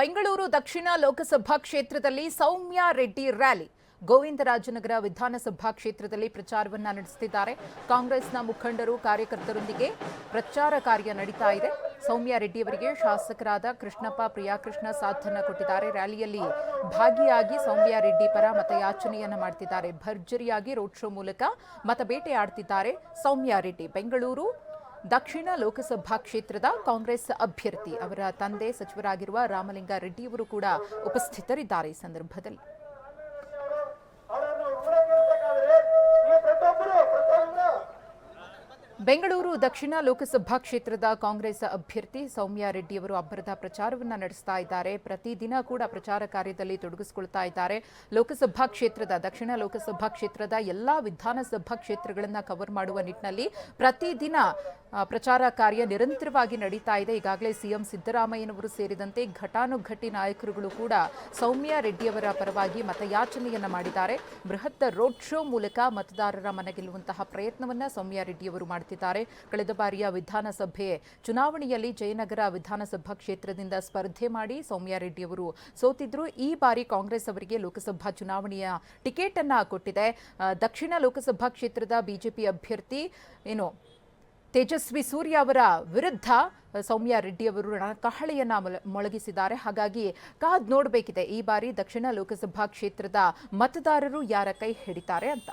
ಬೆಂಗಳೂರು ದಕ್ಷಿಣ ಲೋಕಸಭಾ ಕ್ಷೇತ್ರದಲ್ಲಿ ಸೌಮ್ಯ ರೆಡ್ಡಿ ರ್ಯಾಲಿ. ಗೋವಿಂದರಾಜನಗರ ವಿಧಾನಸಭಾ ಕ್ಷೇತ್ರದಲ್ಲಿ ಪ್ರಚಾರವನ್ನ ನಡೆಸುತ್ತಿದ್ದಾರೆ ಕಾಂಗ್ರೆಸ್ನ ಮುಖಂಡರು, ಕಾರ್ಯಕರ್ತರೊಂದಿಗೆ ಪ್ರಚಾರ ಕಾರ್ಯ ನಡೀತಾ ಇದೆ. ಸೌಮ್ಯ ರೆಡ್ಡಿ ಅವರಿಗೆ ಶಾಸಕರಾದ ಕೃಷ್ಣಪ್ಪ, ಪ್ರಿಯಾಕೃಷ್ಣ ಸಾಥನ್ನ ಕೊಟ್ಟಿದ್ದಾರೆ. ರ್ಯಾಲಿಯಲ್ಲಿ ಭಾಗಿಯಾಗಿ ಸೌಮ್ಯ ರೆಡ್ಡಿ ಪರ ಮತಯಾಚನೆಯನ್ನು ಮಾಡ್ತಿದ್ದಾರೆ. ಭರ್ಜರಿಯಾಗಿ ರೋಡ್ ಶೋ ಮೂಲಕ ಮತಬೇಟೆ ಆಡ್ತಿದ್ದಾರೆ ಸೌಮ್ಯ ರೆಡ್ಡಿ. ಬೆಂಗಳೂರು ದಕ್ಷಿಣ ಲೋಕಸಭಾ ಕ್ಷೇತ್ರದ ಕಾಂಗ್ರೆಸ್ ಅಭ್ಯರ್ಥಿ ಅವರ ತಂದೆ ಸಚಿವರಾಗಿರುವ ರಾಮಲಿಂಗ ರೆಡ್ಡಿಯವರು ಕೂಡ ಉಪಸ್ಥಿತರಿದ್ದಾರೆ ಈ ಸಂದರ್ಭದಲ್ಲಿ. ಬೆಂಗಳೂರು ದಕ್ಷಿಣ ಲೋಕಸಭಾ ಕ್ಷೇತ್ರದ ಕಾಂಗ್ರೆಸ್ ಅಭ್ಯರ್ಥಿ ಸೌಮ್ಯ ರೆಡ್ಡಿಯವರು ಅಬ್ಬರದ ಪ್ರಚಾರವನ್ನ ನಡೆಸ್ತಾ ಇದ್ದಾರೆ. ಪ್ರತಿದಿನ ಕೂಡ ಪ್ರಚಾರ ಕಾರ್ಯದಲ್ಲಿ ತೊಡಗಿಸಿಕೊಳ್ತಾ ಇದ್ದಾರೆ. ಲೋಕಸಭಾ ಕ್ಷೇತ್ರದ, ದಕ್ಷಿಣ ಲೋಕಸಭಾ ಕ್ಷೇತ್ರದ ಎಲ್ಲಾ ವಿಧಾನಸಭಾ ಕ್ಷೇತ್ರಗಳನ್ನು ಕವರ್ ಮಾಡುವ ನಿಟ್ಟಿನಲ್ಲಿ ಪ್ರತಿದಿನ ಪ್ರಚಾರ ಕಾರ್ಯ ನಿರಂತರವಾಗಿ ನಡೀತಾ ಇದೆ. ಈಗಾಗಲೇ ಸಿಎಂ ಸಿದ್ದರಾಮಯ್ಯನವರು ಸೇರಿದಂತೆ ಘಟಾನುಘಟಿ ನಾಯಕರುಗಳು ಕೂಡ ಸೌಮ್ಯ ರೆಡ್ಡಿಯವರ ಪರವಾಗಿ ಮತಯಾಚನೆಯನ್ನು ಮಾಡಿದ್ದಾರೆ. ಬೃಹತ್ ರೋಡ್ ಶೋ ಮೂಲಕ ಮತದಾರರ ಮನಗೆಲ್ಲುವಂತಹ ಪ್ರಯತ್ನವನ್ನು ಸೌಮ್ಯ ರೆಡ್ಡಿಯವರು ಮಾಡುತ್ತಿದ್ದಾರೆ ಕಳೆದ ಬಾರಿಯ ವಿಧಾನಸಭೆ ಚುನಾವಣೆಯಲ್ಲಿ ಜಯನಗರ ವಿಧಾನಸಭಾ ಕ್ಷೇತ್ರದಿಂದ ಸ್ಪರ್ಧೆ ಮಾಡಿ ಸೌಮ್ಯ ರೆಡ್ಡಿಯವರು ಸೋತಿದ್ರು. ಈ ಬಾರಿ ಕಾಂಗ್ರೆಸ್ ಅವರಿಗೆ ಲೋಕಸಭಾ ಚುನಾವಣೆಯ ಟಿಕೆಟ್ ಅನ್ನ ಕೊಟ್ಟಿದೆ ದಕ್ಷಿಣ ಲೋಕಸಭಾ ಕ್ಷೇತ್ರದ ಬಿಜೆಪಿ ಅಭ್ಯರ್ಥಿ ಏನು ತೇಜಸ್ವಿ ಸೂರ್ಯ ಅವರ ವಿರುದ್ಧ ಸೌಮ್ಯ ರೆಡ್ಡಿ ಅವರು ರಣಕಹಳೆಯನ್ನ ಮೊಳಗಿಸಿದ್ದಾರೆ. ಹಾಗಾಗಿ ಕಾದ್ ನೋಡಬೇಕಿದೆ. ಈ ಬಾರಿ ದಕ್ಷಿಣ ಲೋಕಸಭಾ ಕ್ಷೇತ್ರದ ಮತದಾರರು ಯಾರ ಕೈ ಹಿಡಿತಾರೆ ಅಂತ.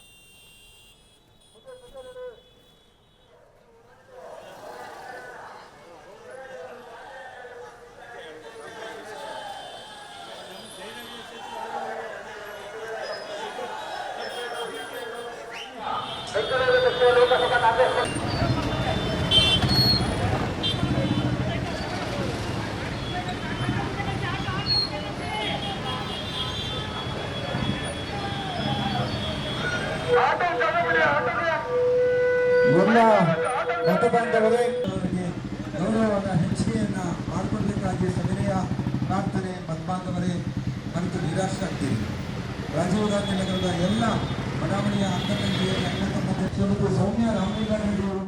ಬೆಂಗಳೂರು ದಕ್ಷಿಣ ಲೋಕಸಭಾ ಕಾಂಗ್ರೆಸ್ ಆಟೋ ತಗೊಂಡ್ಬಿಡಿ ಆಟೋಗೆ ಎಲ್ಲ ಮತಬಾಂಧವರೇ ಅವರಿಗೆ ಗೌರವವನ್ನು ಹೆಚ್ಚಿಗೆಯನ್ನು ಮಾಡಿಕೊಡ್ಬೇಕಾಗಿ ಸವಿನಯ ಪ್ರಾರ್ಥನೆ ಮತಬಾಂಧವರೇ ಮತ್ತು ನಿರಾಶೆ ಆಗ್ತೀರಿ. ರಾಜೀವ್ ಗಾಂಧಿ ನಗರದ ಎಲ್ಲ ಬಡಾವಣೆಯ ತಮ್ಮ ಶ್ರೀಮತಿ ಸೌಮ್ಯ ರಾಹುಲ್ ಅವರು